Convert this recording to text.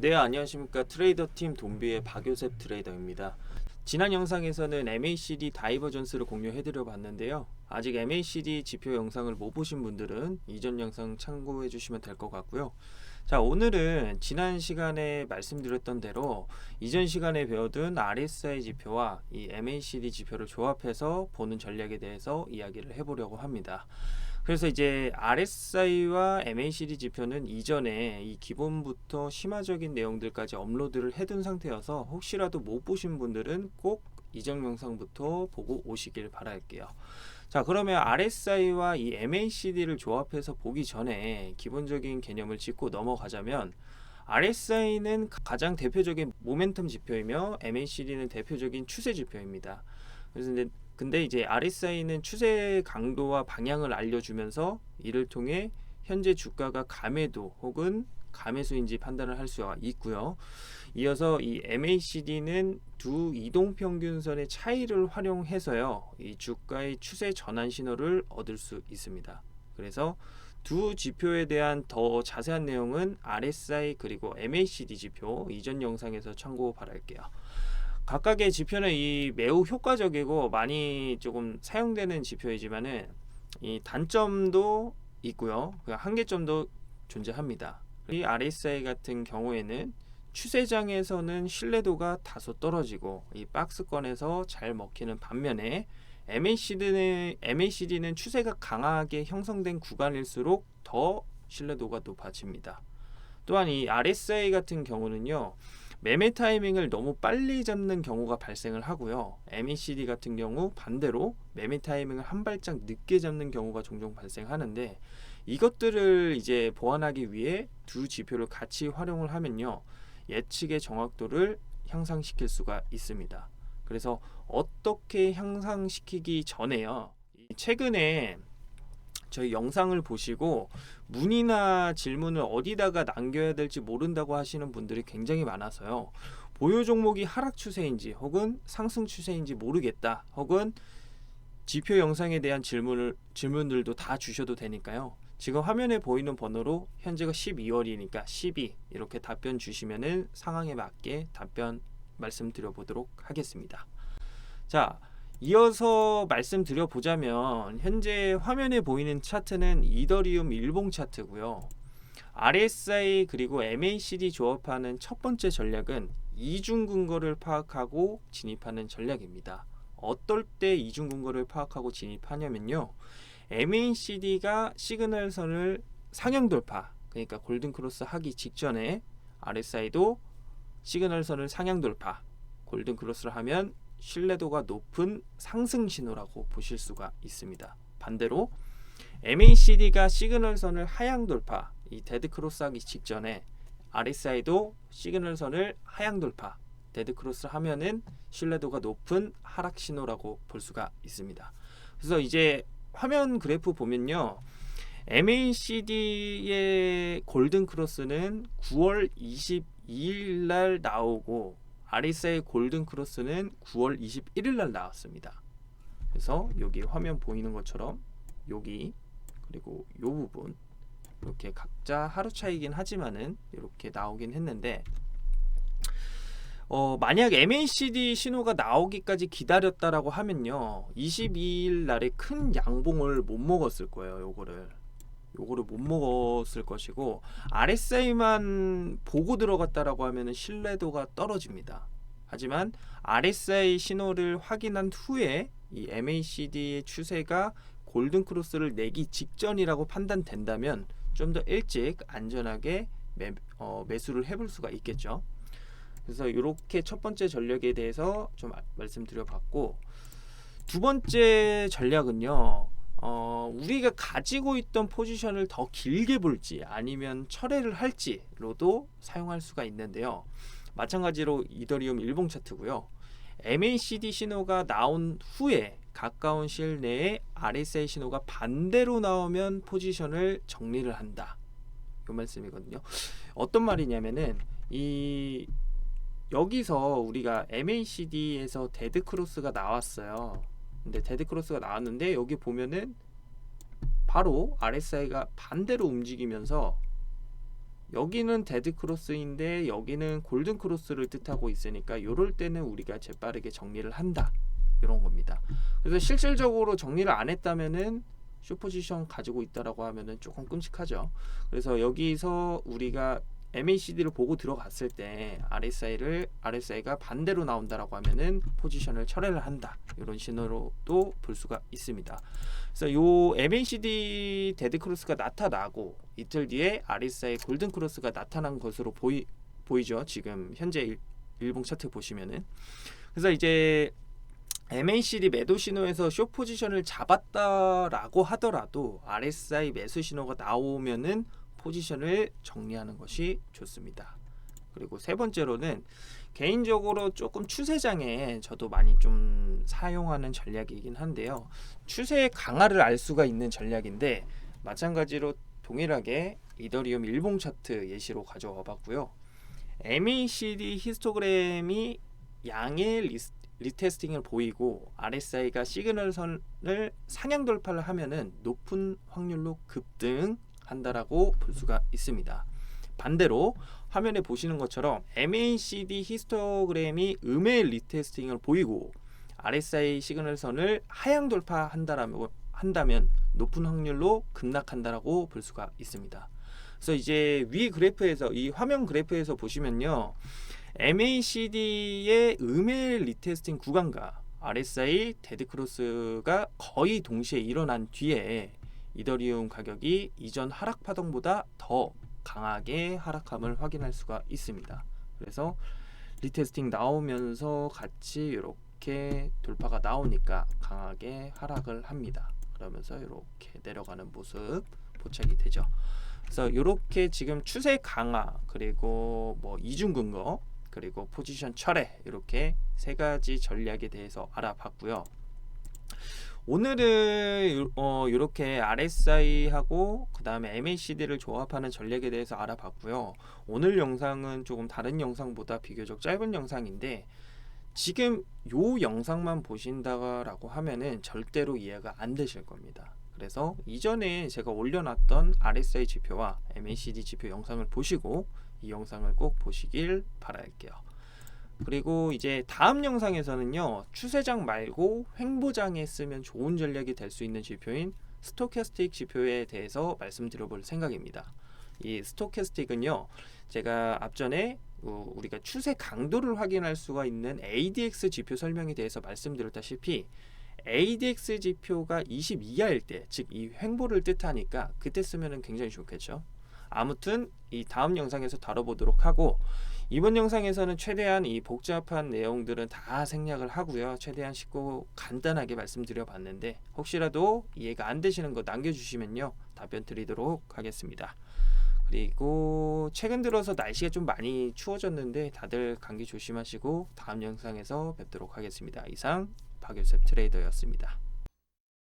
네 안녕하십니까 트레이더 팀 돈비의 박요셉 트레이더입니다. 지난 영상에서는 MACD 다이버전스를 공유해드려 봤는데요. 아직 MACD 지표 영상을 못 보신 분들은 이전 영상 참고해 주시면 될 것 같고요. 자 오늘은 지난 시간에 말씀드렸던 대로 이전 시간에 배웠던 RSI 지표와 이 MACD 지표를 조합해서 보는 전략에 대해서 이야기를 해보려고 합니다. 그래서 이제 RSI와 MACD 지표는 이전에 이 기본부터 심화적인 내용들까지 업로드를 해둔 상태여서 혹시라도 못 보신 분들은 꼭 이전 영상부터 보고 오시길 바랄게요. 자, 그러면 RSI와 이 MACD를 조합해서 보기 전에 기본적인 개념을 짚고 넘어가자면 RSI는 가장 대표적인 모멘텀 지표이며 MACD는 대표적인 추세 지표입니다. 그래서 근데 근데 이제 RSI는 추세 강도와 방향을 알려주면서 이를 통해 현재 주가가 감해도 혹은 감해수인지 판단을 할 수가 있고요. 이어서 이 MACD는 두 이동 평균선의 차이를 활용해서요. 이 주가의 추세 전환 신호를 얻을 수 있습니다. 그래서 두 지표에 대한 더 자세한 내용은 RSI 그리고 MACD 지표 이전 영상에서 참고 바랄게요. 각각의 지표는 이 매우 효과적이고 많이 조금 사용되는 지표이지만은 이 단점도 있고요. 그 한계점도 존재합니다. 이 RSI 같은 경우에는 추세장에서는 신뢰도가 다소 떨어지고 이 박스권에서 잘 먹히는 반면에 MACD는, MACD는 추세가 강하게 형성된 구간일수록 더 신뢰도가 높아집니다. 또한 이 RSI 같은 경우는요. 매매 타이밍을 너무 빨리 잡는 경우가 발생을 하고요. MECD 같은 경우 반대로 매매 타이밍을 한 발짝 늦게 잡는 경우가 종종 발생하는데 이것들을 이제 보완하기 위해 두 지표를 같이 활용을 하면요. 예측의 정확도를 향상시킬 수가 있습니다. 그래서 어떻게 향상시키기 전에요. 최근에 저희 영상을 보시고 문의나 질문을 어디다가 남겨야 될지 모른다고 하시는 분들이 굉장히 많아서요. 보유 종목이 하락 추세인지 혹은 상승 추세인지 모르겠다. 혹은 지표 영상에 대한 질문을 질문들도 다 주셔도 되니까요. 지금 화면에 보이는 번호로 현재가 12월이니까 12 이렇게 답변 주시면은 상황에 맞게 답변 말씀드려 보도록 하겠습니다. 자, 이어서 말씀드려 보자면 현재 화면에 보이는 차트는 이더리움 일봉 차트고요. RSI 그리고 MACD 조합하는 첫 번째 전략은 이중 근거를 파악하고 진입하는 전략입니다. 어떨 때 이중 근거를 파악하고 진입하냐면요. MACD가 시그널선을 상향 돌파, 그러니까 골든 크로스 하기 직전에 RSI도 시그널선을 상향 돌파, 골든 크로스를 하면 신뢰도가 높은 상승 신호라고 보실 수가 있습니다. 반대로 MACD가 시그널선을 하향 돌파, 이 데드 크로스하기 직전에 RSI도 시그널선을 하향 돌파, 데드 크로스 하면은 신뢰도가 높은 하락 신호라고 볼 수가 있습니다. 그래서 이제 화면 그래프 보면요. MACD의 골든 크로스는 9월 22일 날 나오고 RSI 골든 크로스는 9월 21일 날 나왔습니다. 그래서 여기 화면 보이는 것처럼 여기 그리고 이 부분 이렇게 각자 하루 차이긴 하지만은 이렇게 나오긴 했는데 어, 만약 MACD 신호가 나오기까지 기다렸다라고 하면요 22일 날에 큰 양봉을 못 먹었을 거예요 요거를 요거를 못 먹었을 것이고 RSI만 보고 들어갔다라고 하면은 신뢰도가 떨어집니다. 하지만 RSI 신호를 확인한 후에 이 MACD의 추세가 골든 크로스를 내기 직전이라고 판단된다면 좀 더 일찍 안전하게 매, 어, 매수를 해볼 수가 있겠죠. 그래서 이렇게 첫 번째 전략에 대해서 좀 말씀드려 봤고 두 번째 전략은요. 어, 우리가 가지고 있던 포지션을 더 길게 볼지 아니면 철회를 할지로도 사용할 수가 있는데요. 마찬가지로 이더리움 일봉 차트고요. MACD 신호가 나온 후에 가까운 시일 내에 RSI 신호가 반대로 나오면 포지션을 정리를 한다. 이 말씀이거든요. 어떤 말이냐면은 이 여기서 우리가 MACD에서 데드 크로스가 나왔어요. 근데 데드 크로스가 나왔는데 여기 보면은 바로 RSI가 반대로 움직이면서 여기는 데드 크로스인데 여기는 골든 크로스를 뜻하고 있으니까 이럴 때는 우리가 재빠르게 정리를 한다 이런 겁니다. 그래서 실질적으로 정리를 안 했다면은 쇼 포지션 가지고 있다라고 하면은 조금 끔찍하죠. 그래서 여기서 우리가 MACD를 보고 들어갔을 때 RSI를 RSI가 반대로 나온다라고 하면은 포지션을 철회를 한다 이런 신호로도 볼 수가 있습니다. 그래서 요 MACD 데드 크로스가 나타나고 이틀 뒤에 RSI 골든 크로스가 나타난 것으로 보이 보이죠. 지금 현재 일, 일봉 차트 보시면은 그래서 이제 MACD 매도 신호에서 쇼 포지션을 잡았다라고 하더라도 RSI 매수 신호가 나오면은 포지션을 정리하는 것이 좋습니다. 그리고 세 번째로는 개인적으로 조금 추세장에 저도 많이 좀 사용하는 전략이긴 한데요. 추세의 강화를 알 수가 있는 전략인데 마찬가지로 동일하게 이더리움 일봉 차트 예시로 가져와 봤고요. MACD 히스토그램이 양의 리스, 리테스팅을 보이고 RSI가 시그널 선을 상향 돌파를 하면은 높은 확률로 급등 한다라고 볼 수가 있습니다. 반대로 화면에 보시는 것처럼 MACD 히스토그램이 음의 리테스팅을 보이고 RSI 시그널 선을 하향 돌파한다라면 한다면 높은 확률로 급락한다라고 볼 수가 있습니다. 그래서 이제 위 그래프에서 이 화면 그래프에서 보시면요. MACD의 음의 리테스팅 구간과 RSI 데드 크로스가 거의 동시에 일어난 뒤에 이더리움 가격이 이전 하락 파동보다 더 강하게 하락함을 확인할 수가 있습니다. 그래서 리테스팅 나오면서 같이 이렇게 돌파가 나오니까 강하게 하락을 합니다. 그러면서 이렇게 내려가는 모습 포착이 되죠. 그래서 이렇게 지금 추세 강화 그리고 뭐 이중 근거 그리고 포지션 철회 이렇게 세 가지 전략에 대해서 알아봤고요. 오늘은 어, 이렇게 RSI하고 그 다음에 MACD를 조합하는 전략에 대해서 알아봤고요. 오늘 영상은 조금 다른 영상보다 비교적 짧은 영상인데 지금 요 영상만 보신다라고 하면은 절대로 이해가 안 되실 겁니다. 그래서 이전에 제가 올려놨던 RSI 지표와 MACD 지표 영상을 보시고 이 영상을 꼭 보시길 바랄게요. 그리고 이제 다음 영상에서는요 추세장 말고 횡보장에 쓰면 좋은 전략이 될 수 있는 지표인 스토캐스틱 지표에 대해서 말씀드려볼 생각입니다. 이 스토캐스틱은요 제가 앞전에 어, 우리가 추세 강도를 확인할 수가 있는 ADX 지표 설명에 대해서 말씀드렸다시피 ADX 지표가 20 이하일 때, 즉 이 횡보를 뜻하니까 그때 쓰면은 굉장히 좋겠죠. 아무튼 이 다음 영상에서 다뤄보도록 하고 이번 영상에서는 최대한 이 복잡한 내용들은 다 생략을 하고요. 최대한 쉽고 간단하게 말씀드려 봤는데 혹시라도 이해가 안 되시는 거 남겨주시면요. 답변 드리도록 하겠습니다. 그리고 최근 들어서 날씨가 좀 많이 추워졌는데 다들 감기 조심하시고 다음 영상에서 뵙도록 하겠습니다. 이상 박유셉 트레이더였습니다.